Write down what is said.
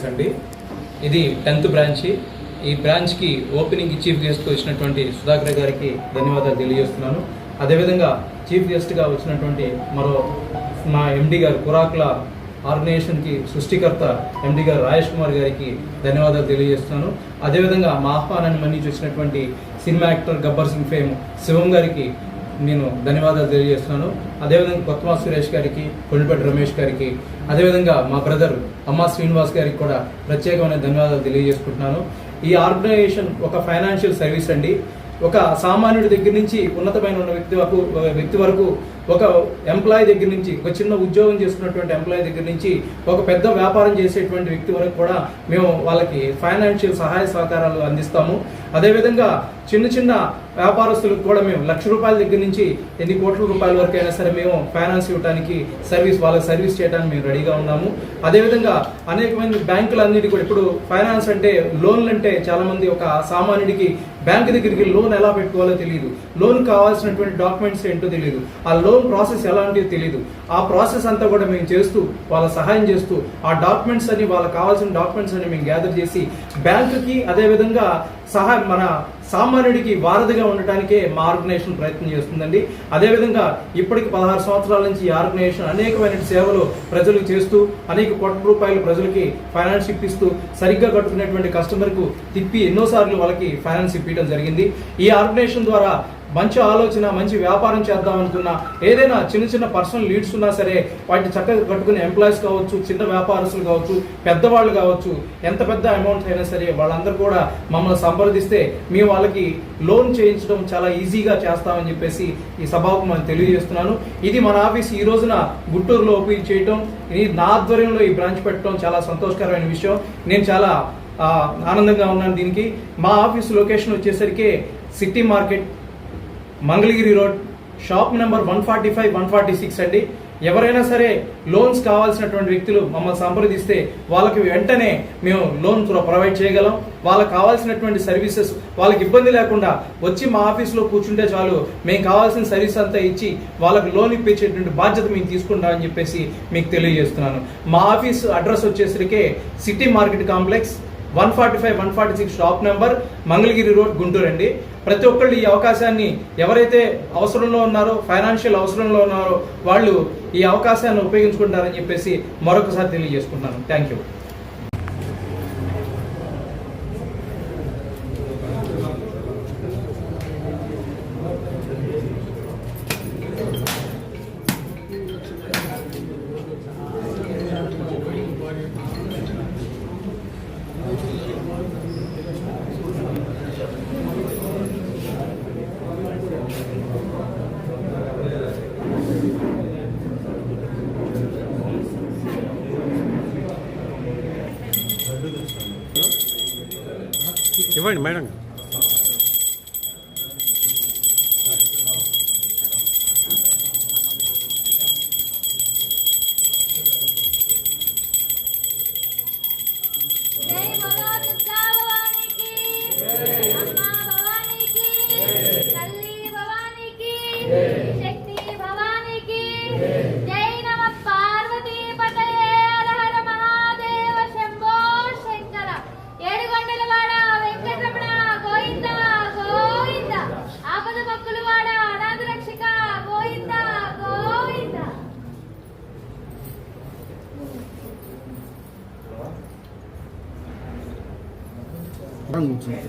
Services అండి. ఇది tenth branch. ఈ బ్రాంచ్కి ఓపెనింగ్ చీఫ్ గెస్ట్ వచ్చినటువంటి సుధాకర్ గారికి ధన్యవాదాలు తెలియజేస్తున్నాను. అదేవిధంగా చీఫ్ గెస్ట్గా వచ్చినటువంటి మరో మా ఎండి గారు కురాక్ల ఆర్గనైజేషన్కి సృష్టికర్త ఎండి గారు రాజేష్ కుమార్ గారికి ధన్యవాదాలు తెలియజేస్తున్నాను. అదేవిధంగా మా ఆహ్వానాన్ని మన్నించి వచ్చినటువంటి cinema actor Gabbar Singh fame Shivam గారికి నేను ధన్యవాదాలు తెలియజేస్తున్నాను. అదేవిధంగా కొత్తమా సురేష్ గారికి కొండపేట రమేష్ గారికి అదేవిధంగా మా బ్రదర్ అమ్మా శ్రీనివాస్ గారికి కూడా ప్రత్యేకమైన ధన్యవాదాలు తెలియజేసుకుంటున్నాను. ఈ ఆర్గనైజేషన్ ఒక ఫైనాన్షియల్ సర్వీస్ అండి. ఒక సామాన్యుడి దగ్గర నుంచి ఉన్నతమైన ఉన్న వ్యక్తి వరకు వ్యక్తి వరకు ఒక ఎంప్లాయీ దగ్గర నుంచి ఒక చిన్న ఉద్యోగం చేస్తున్నటువంటి ఎంప్లాయీ దగ్గర నుంచి ఒక పెద్ద వ్యాపారం చేసేటువంటి వ్యక్తి వరకు కూడా మేము వాళ్ళకి ఫైనాన్షియల్ సహాయ సహకారాలు అందిస్తాము. అదేవిధంగా చిన్న చిన్న వ్యాపారస్తులకు కూడా మేము లక్ష రూపాయల దగ్గర నుంచి ఎన్ని కోట్ల రూపాయల వరకు అయినా సరే మేము ఫైనాన్స్ ఇవ్వడానికి సర్వీస్ వాళ్ళకి సర్వీస్ చేయడానికి మేము రెడీగా ఉన్నాము. అదేవిధంగా అనేకమంది బ్యాంకులన్నిటి కూడా ఇప్పుడు ఫైనాన్స్ అంటే లోన్లు అంటే చాలామంది ఒక సామాన్యుడికి బ్యాంక్ దగ్గరికి లోన్ ఎలా పెట్టుకోవాలో తెలియదు లోన్ కావాల్సినటువంటి డాక్యుమెంట్స్ ఏంటో తెలియదు ఆ లోన్ ప్రాసెస్ ఎలాంటిదో తెలియదు ఆ ప్రాసెస్ అంతా కూడా మేము చేస్తూ వాళ్ళ సహాయం చేస్తూ ఆ డాక్యుమెంట్స్ అని వాళ్ళకి కావాల్సిన డాక్యుమెంట్స్ అని మేము గ్యాదర్ చేసి బ్యాంకుకి అదేవిధంగా సహా మన సామాన్యుడికి వారధిగా ఉండటానికే మా ఆర్గనైజేషన్ ప్రయత్నం చేస్తుందండి. అదేవిధంగా ఇప్పటికి పదహారు సంవత్సరాల నుంచి ఈ ఆర్గనైజేషన్ అనేకమైన సేవలు ప్రజలకు చేస్తూ అనేక కోట్ల రూపాయలు ప్రజలకి ఫైనాన్స్ ఇప్పిస్తూ సరిగ్గా కట్టుకునేటువంటి కస్టమర్కు తిప్పి ఎన్నోసార్లు వాళ్ళకి ఫైనాన్స్ ఇప్పించడం జరిగింది. ఈ ఆర్గనైజేషన్ ద్వారా మంచి ఆలోచన మంచి వ్యాపారం చేద్దాం అనుకున్నా ఏదైనా చిన్న చిన్న పర్సనల్ లీడ్స్ ఉన్నా సరే వాటిని చక్కగా కట్టుకునే ఎంప్లాయీస్ కావచ్చు చిన్న వ్యాపారస్తులు కావచ్చు పెద్దవాళ్ళు కావచ్చు ఎంత పెద్ద అమౌంట్ అయినా సరే వాళ్ళందరూ కూడా మమ్మల్ని సంప్రదిస్తే మేము వాళ్ళకి లోన్ చేయించడం చాలా ఈజీగా చేస్తామని చెప్పేసి ఈ సభకు మనం తెలియజేస్తున్నాను. ఇది మన ఆఫీస్ ఈ రోజున గుంటూరులో ఓపెన్ చేయటం. ఇది నా ఆధ్వర్యంలో ఈ బ్రాంచ్ పెట్టడం చాలా సంతోషకరమైన విషయం. నేను చాలా ఆనందంగా ఉన్నాను దీనికి. మా ఆఫీస్ లొకేషన్ వచ్చేసరికి city market Mangalagiri road shop number one forty five one forty six అండి. ఎవరైనా సరే లోన్స్ కావాల్సినటువంటి వ్యక్తులు మమ్మల్ని సంప్రదిస్తే వాళ్ళకి వెంటనే మేము లోన్ ప్రొవైడ్ చేయగలం. వాళ్ళకి కావాల్సినటువంటి సర్వీసెస్ వాళ్ళకి ఇబ్బంది లేకుండా వచ్చి మా ఆఫీస్లో కూర్చుంటే చాలు. మేము కావాల్సిన సర్వీస్ అంతా ఇచ్చి వాళ్ళకి లోన్ ఇప్పించేటువంటి బాధ్యత మేము తీసుకుంటామని చెప్పేసి మీకు తెలియజేస్తున్నాను. మా ఆఫీస్ అడ్రస్ వచ్చేసరికి city market complex one forty five one forty six shop number Mangalagiri road Guntur అండి. ప్రతి ఒక్కళ్ళు ఈ అవకాశాన్ని ఎవరైతే అవసరంలో ఉన్నారో ఫైనాన్షియల్ అవసరంలో ఉన్నారో వాళ్ళు ఈ అవకాశాన్ని ఉపయోగించుకుంటారని చెప్పేసి మరొకసారి తెలియజేసుకుంటున్నాను. థ్యాంక్ యూ ఇవ్వండి మేడం. 그런느낌이 었.